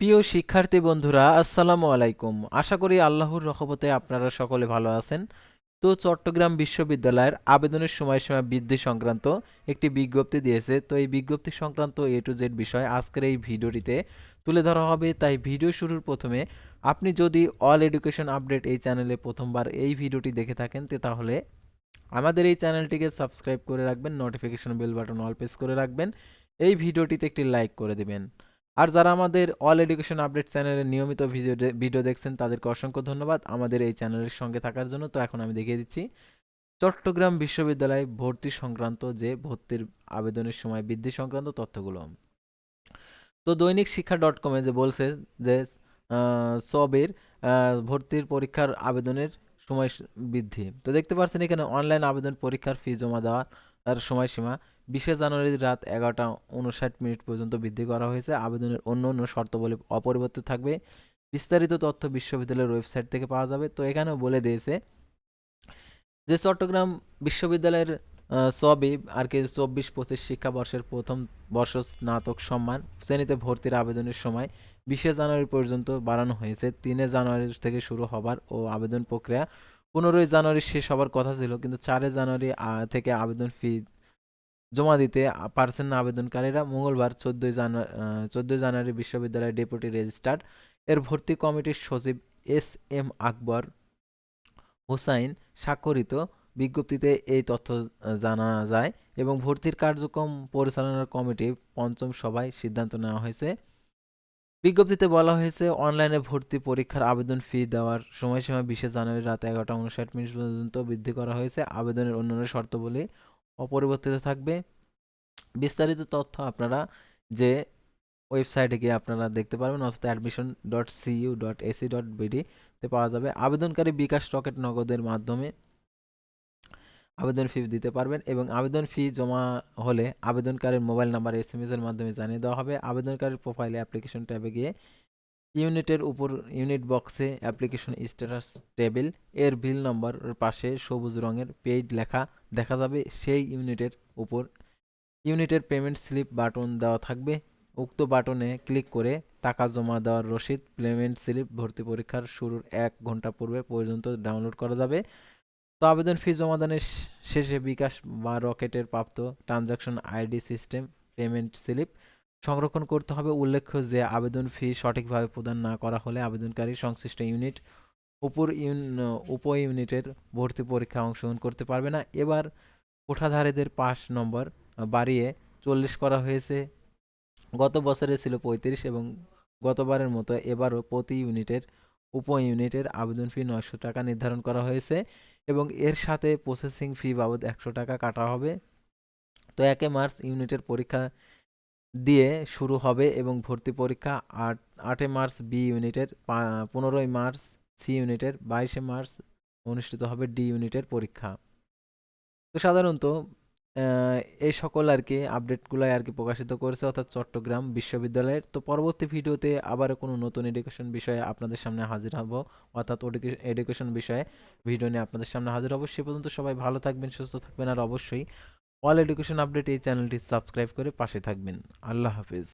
প্রিয় শিক্ষার্থী বন্ধুরা, আসসালামু আলাইকুম। আশা করি আল্লাহর রহমতে আপনারা সকলে ভালো আছেন। তো চট্টগ্রাম বিশ্ববিদ্যালয়ের আবেদনের সময়সীমা বৃদ্ধি সংক্রান্ত একটি বিজ্ঞপ্তি দিয়েছে। তো এই বিজ্ঞপ্তি সংক্রান্ত এ টু জেড বিষয় আজকের এই ভিডিওটিতে তুলে ধরা হবে। তাই ভিডিও শুরুর প্রথমে আপনি যদি অল এডুকেশন আপডেট এই চ্যানেলে প্রথমবার এই ভিডিওটি দেখে থাকেন তাহলে আমাদের এই চ্যানেলটিকে সাবস্ক্রাইব করে রাখবেন, notification bell button all press করে রাখবেন। এই ভিডিওটিতে একটি লাইক করে দেবেন। আর যারা আমাদের অল এডুকেশন আপডেট চ্যানেলে নিয়মিত ভিডিও ভিডিও দেখছেন, তাদেরকে অসংখ্য ধন্যবাদ। আমাদের এই চ্যানেলের সঙ্গে থাকার জন্য তো এখন আমি দেখিয়ে দিচ্ছি। চট্টগ্রাম বিশ্ববিদ্যালয়ে ভর্তি সংক্রান্ত যে ভর্তির আবেদনের সময় বৃদ্ধি সংক্রান্ত তথ্যগুলো। তো দৈনিক শিক্ষা ডট কমে যে বলছে যে সবের ভর্তির পরীক্ষার আবেদনের সময় বৃদ্ধি। তো দেখতে পাচ্ছেন এখানে অনলাইন আবেদন পরীক্ষার ফি জমা দেওয়ার সময়সীমা বিশে জানুয়ারি রাত এগারোটা উনষাট মিনিট পর্যন্ত বৃদ্ধি করা হয়েছে। আবেদনের অন্য অন্য শর্তাবলী অপরিবর্তিত থাকবে। বিস্তারিত তথ্য বিশ্ববিদ্যালয়ের ওয়েবসাইট থেকে পাওয়া যাবে। তো এখানেও বলে দিয়েছে যে চট্টগ্রাম বিশ্ববিদ্যালয়ের সবই আর কি চব্বিশ পঁচিশ শিক্ষাবর্ষের প্রথম বর্ষ স্নাতক সম্মান শ্রেণীতে ভর্তির আবেদনের সময় বিশে জানুয়ারি পর্যন্ত বাড়ানো হয়েছে। তিনে জানুয়ারি থেকে শুরু হবার ও আবেদন প্রক্রিয়া পনেরোই জানুয়ারি শেষ হবার কথা ছিল। কিন্তু চারে জানুয়ারি থেকে আবেদন ফি জমা দিতে পারছেন না আবেদনকারীরা। মঙ্গলবার চোদ্দোই জানুয়ারি চোদ্দোই জানুয়ারি বিশ্ববিদ্যালয়ের ডেপুটি রেজিস্ট্রার এর ভর্তি কমিটির সচিব এস এম আকবর হোসাইন স্বাক্ষরিত বিজ্ঞপ্তিতে এই তথ্য জানা যায় এবং ভর্তির কার্যক্রম পরিচালনার কমিটি পঞ্চম সভায় সিদ্ধান্ত নেওয়া হয়েছে। বিজ্ঞপ্তিতে বলা হয়েছে, অনলাইনে ভর্তি পরীক্ষার আবেদন ফি দেওয়ার সময়সীমা বিশে জানুয়ারি রাত এগারোটা উনষাট মিনিট পর্যন্ত বৃদ্ধি করা হয়েছে। আবেদনের অন্যান্য শর্তাবলী অপরিবর্তিত থাকবে। বিস্তারিত তথ্য আপনারা যে ওয়েবসাইটে গিয়ে আপনারা দেখতে পারবেন, অর্থাৎ admission dot CU dot AC dot বিডিতে পাওয়া যাবে। আবেদনকারী বিকাশ রকেট নগদের মাধ্যমে আবেদন ফি দিতে পারবেন এবং আবেদন ফি জমা হলে আবেদনকারীর মোবাইল নাম্বার এস এম এর মাধ্যমে জানিয়ে দেওয়া হবে। আবেদনকারীর প্রোফাইলে অ্যাপ্লিকেশন ট্যাবে গিয়ে ইউনিটের উপর ইউনিট বক্সে অ্যাপ্লিকেশন স্ট্যাটাস টেবিলের বিল নম্বরের পাশে সবুজ রঙের পেইড লেখা দেখা যাবে সেই ইউনিটের উপর। ইউনিটের পেমেন্ট স্লিপ বাটন দেওয়া থাকবে। উক্ত বাটনে ক্লিক করে টাকা জমা দেওয়ার রসিদ, পেমেন্ট স্লিপ, ভর্তি পরীক্ষার শুরুর এক ঘণ্টা পূর্বে পর্যন্ত ডাউনলোড করা যাবে। তো আবেদন ফি জমাদানের শেষে বিকাশ বা রকেটের প্রাপ্ত transaction ID system, payment slip সংরক্ষণ করতে হবে। উল্লেখ্য যে আবেদন ফি সঠিকভাবে প্রদান না করা হলে আবেদনকারী সংশ্লিষ্ট ইউনিট উপর ইউন, উপ ইউনিটের ভর্তি পরীক্ষায় অংশগ্রহণ করতে পারবে না। এবার কোঠাধারীদের পাস নম্বর বাড়িয়ে চল্লিশ করা হয়েছে। গত বছরে ছিল পঁয়ত্রিশ এবং গতবারের মতো এবারও প্রতি ইউনিটের, উপ ইউনিটের আবেদন ফি নয়শো টাকা নির্ধারণ করা হয়েছে এবং এর সাথে প্রসেসিং ফি বাবদ একশো টাকা কাটা হবে। তো একে মার্চ ইউনিটের পরীক্ষা দিয়ে শুরু হবে এবং ভর্তি পরীক্ষা আট, আটই মার্চ বি ইউনিটের পনেরোই মার্চ সি ইউনিটের বাইশে মার্চ অনুষ্ঠিত হবে ডি ইউনিটের পরীক্ষা। তো সাধারণত এই সকল আর কি আপডেটগুলাই আর কি প্রকাশিত করেছে অর্থাৎ চট্টগ্রাম বিশ্ববিদ্যালয়ের। তো পরবর্তী ভিডিওতে আবার কোনো নতুন এডুকেশন বিষয়ে আপনাদের সামনে হাজির হব, অর্থাৎ এডুকেশন বিষয়ে ভিডিও নিয়ে আপনাদের সামনে হাজির হব। সে পর্যন্ত সবাই ভালো থাকবেন, সুস্থ থাকবেন, আর অবশ্যই অল এডুকেশন আপডেট এই চ্যানেলটি সাবস্ক্রাইব করে পাশে থাকবেন। আল্লাহ হাফিজ।